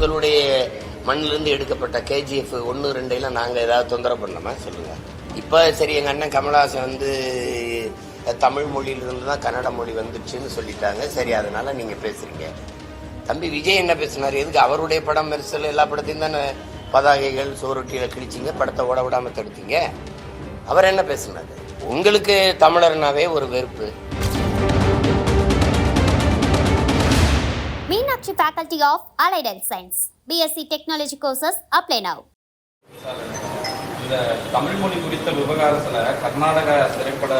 உங்களுடைய மண்ணிலிருந்து எடுக்கப்பட்ட கேஜிஎஃப் ஒன்று ரெண்டையெல்லாம் நாங்கள் ஏதாவது தொந்தரவு பண்ணோமா சொல்லுங்க. இப்போ சரி எங்கள் அண்ணன் கமலஹாசன் வந்து தமிழ் மொழியிலிருந்து தான் கன்னட மொழி வந்துச்சுன்னு சொல்லிட்டாங்க. சரி அதனால நீங்கள் பேசுறீங்க. தம்பி விஜய் என்ன பேசினார்? எதுக்கு அவருடைய படம் மெரிசல் எல்லா படத்தையும் தானே பதாகைகள் சோரொட்டியில் கிழிச்சிங்க படத்தை ஓட விடாமல் தடுத்தீங்க? அவர் என்ன பேசுனாரு? உங்களுக்கு தமிழர்னாவே ஒரு வெறுப்பு. Meenakshi Faculty of Allied Health Science. BSc Technology courses apply now. இந்த தமிழ் மொழி குறித்த விவகாரத்தில் கர்நாடக திரைப்பட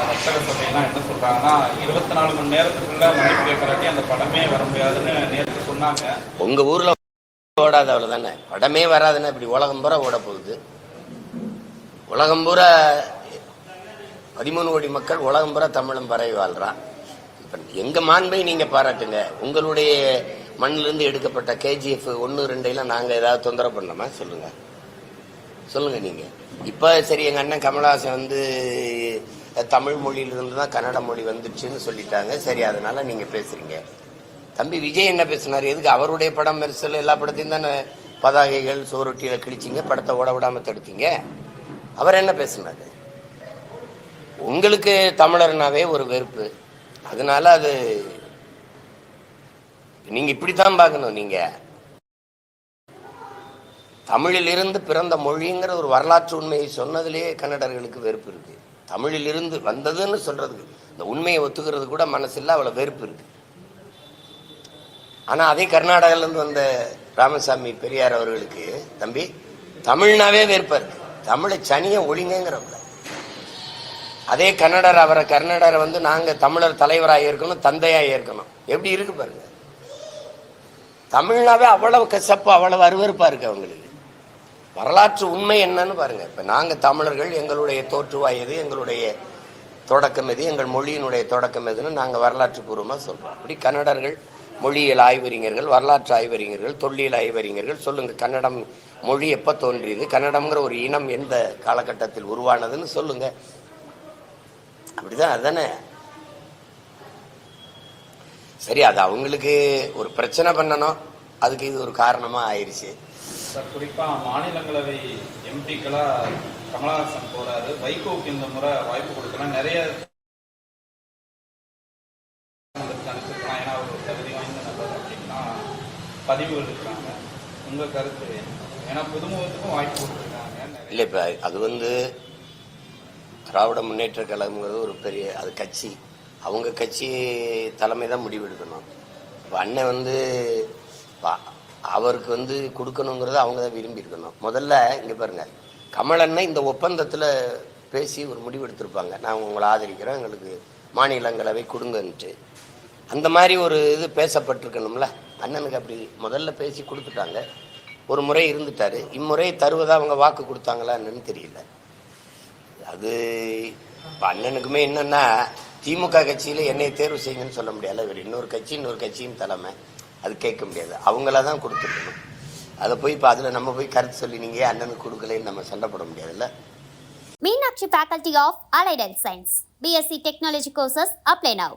வர்த்தக சபையெல்லாம் என்ன சொல்றாங்கன்னா இருபத்தி நாலு மணி நேரத்துக்குள்ள மன்னிப்பு கேட்கறாட்டி அந்த படமே வர முடியாதுன்னு நேற்று சொன்னாங்க உங்க ஊர்ல ஓடாத அவ்வளவுதானே படமே வராதுன்னா இப்படி உலகம் பூரா ஓட போகுது உலகம் பூரா பதிமூணு கோடி மக்கள் உலகம் பூரா தமிழும் பரவி வாழ்றான் இப்ப எங்க மாண்பை நீங்க பாராட்டுங்க. உங்களுடைய மண்ணிலிருந்து எடுக்கப்பட்ட கேஜிஎஃப் ஒன்று ரெண்டையெல்லாம் நாங்க ஏதாவது தொந்தரவு பண்ணலாமா சொல்லுங்க. சொல்லுங்க நீங்க. இப்ப சரி எங்க அண்ணன் கமலஹாசன் வந்து தமிழ் மொழியிலிருந்து தான் கன்னட மொழி வந்துச்சுன்னு சொல்லிட்டாங்க. சரி அதனால நீங்க பேசுறீங்க. தம்பி விஜய் என்ன பேசினார்? எதுக்கு அவருடைய படம் மெரிசல் எல்லா படத்தையும் தானே பதாகைகள் சோரொட்டியில் கிழிச்சிங்க படத்தை ஓட விடாமல் தடுத்தீங்க? அவர் என்ன பேசினாரு? உங்களுக்கு தமிழர்னாவே ஒரு வெறுப்பு. அதனால அது நீங்க இப்படித்தான் பார்க்கணும் நீங்க. தமிழிலிருந்து பிறந்த மொழிங்கிற ஒரு வரலாற்று உண்மையை சொன்னதிலேயே கன்னடர்களுக்கு வெறுப்பு இருக்கு. தமிழிலிருந்து வந்ததுன்னு சொல்றதுக்கு இந்த உண்மையை ஒத்துக்கிறது கூட மனசில்ல அவ்வளவு வெறுப்பு இருக்கு. ஆனா அதே கர்நாடகால இருந்து வந்த ராமசாமி பெரியார் அவர்களுக்கு தம்பி தமிழ்னாவே வெறுப்பா இருக்கு. தமிழை சனிய ஒழிங்கிறவங்க அதே கன்னடர் அவரை கன்னடரை வந்து நாங்கள் தமிழர் தலைவராக இருக்கணும் தந்தையாக இருக்கணும் எப்படி இருக்கு பாருங்க. தமிழ்னாவே அவ்வளவு கசப்பு அவ்வளவு அருவறுப்பாக இருக்கு அவங்களுக்கு. வரலாற்று உண்மை என்னன்னு பாருங்க. இப்போ நாங்கள் தமிழர்கள் எங்களுடைய தோற்றுவாய் எது எங்களுடைய தொடக்கம் எது எங்கள் மொழியினுடைய தொடக்கம் எதுன்னு நாங்கள் வரலாற்று பூர்வமாக சொல்கிறோம் அப்படி கன்னடர்கள் மொழியியல் ஆய்வறிஞர்கள் வரலாற்று ஆய்வறிஞர்கள் தொல்லியல் ஆய்வறிஞர்கள் சொல்லுங்கள் கன்னடம் மொழி எப்போ தோன்றியது கன்னடம்ங்கிற ஒரு இனம் எந்த காலகட்டத்தில் உருவானதுன்னு சொல்லுங்கள் அப்படிதான் அதானே? சரி அது அவங்களுக்கு ஒரு பிரச்சனை பண்ணணும். அதுக்கு இது ஒரு காரணமா ஆயிடுச்சு சார் குறிப்பா மாநிலங்களவை எம்பிக்களா கமலஹாசன் போறாரு. வைகோவுக்கு இந்த முறை வாய்ப்பு கொடுக்கலாம் நிறைய பதிவுகள் இருக்கிறாங்க உங்க கருத்து? ஏன்னா புதுமுகத்துக்கும் வாய்ப்பு கொடுத்துருக்காங்க. இல்லை இப்போ அது வந்து திராவிட முன்னேற்ற கழகம்ங்கிறது ஒரு பெரிய அது கட்சி. அவங்க கட்சி தலைமை தான் முடிவெடுக்கணும். இப்போ அண்ணன் வந்து அவருக்கு வந்து கொடுக்கணுங்கிறத அவங்க தான் விரும்பி இருக்கணும். முதல்ல இங்கே பாருங்க கமலண்ணன் இந்த ஒப்பந்தத்தில் பேசி ஒரு முடிவு எடுத்திருப்பாங்க. நாங்கள் உங்களை ஆதரிக்கிறோம் எங்களுக்கு மாநிலங்களவை கொடுங்கன்ட்டு. அந்த மாதிரி ஒரு இது பேசப்பட்டிருக்கணும்ல. அண்ணனுக்கு அப்படி முதல்ல பேசி கொடுத்துட்டாங்க. ஒரு முறை இருந்துட்டாரு. இம்முறை தருவதாக அவங்க வாக்கு கொடுத்தாங்களா என்னன்னு தெரியல. அது இப்போ அண்ணனுக்குமே என்னன்னா திமுக கட்சியில் என்னை தேர்வு செய்யுங்கன்னு சொல்ல முடியாது. இவர் இன்னொரு கட்சி இன்னொரு கட்சியின் தலைமை. அது கேட்க முடியாது. அவங்கள தான் கொடுத்துருக்கணும். அதை போய் இப்போ அதில் நம்ம போய் கருத்து சொல்லி நீங்க அண்ணனுக்கு கொடுக்கலன்னு நம்ம சண்டைப்பட முடியாதுல்ல? Meenakshi faculty of Allied and science BSc technology courses apply now.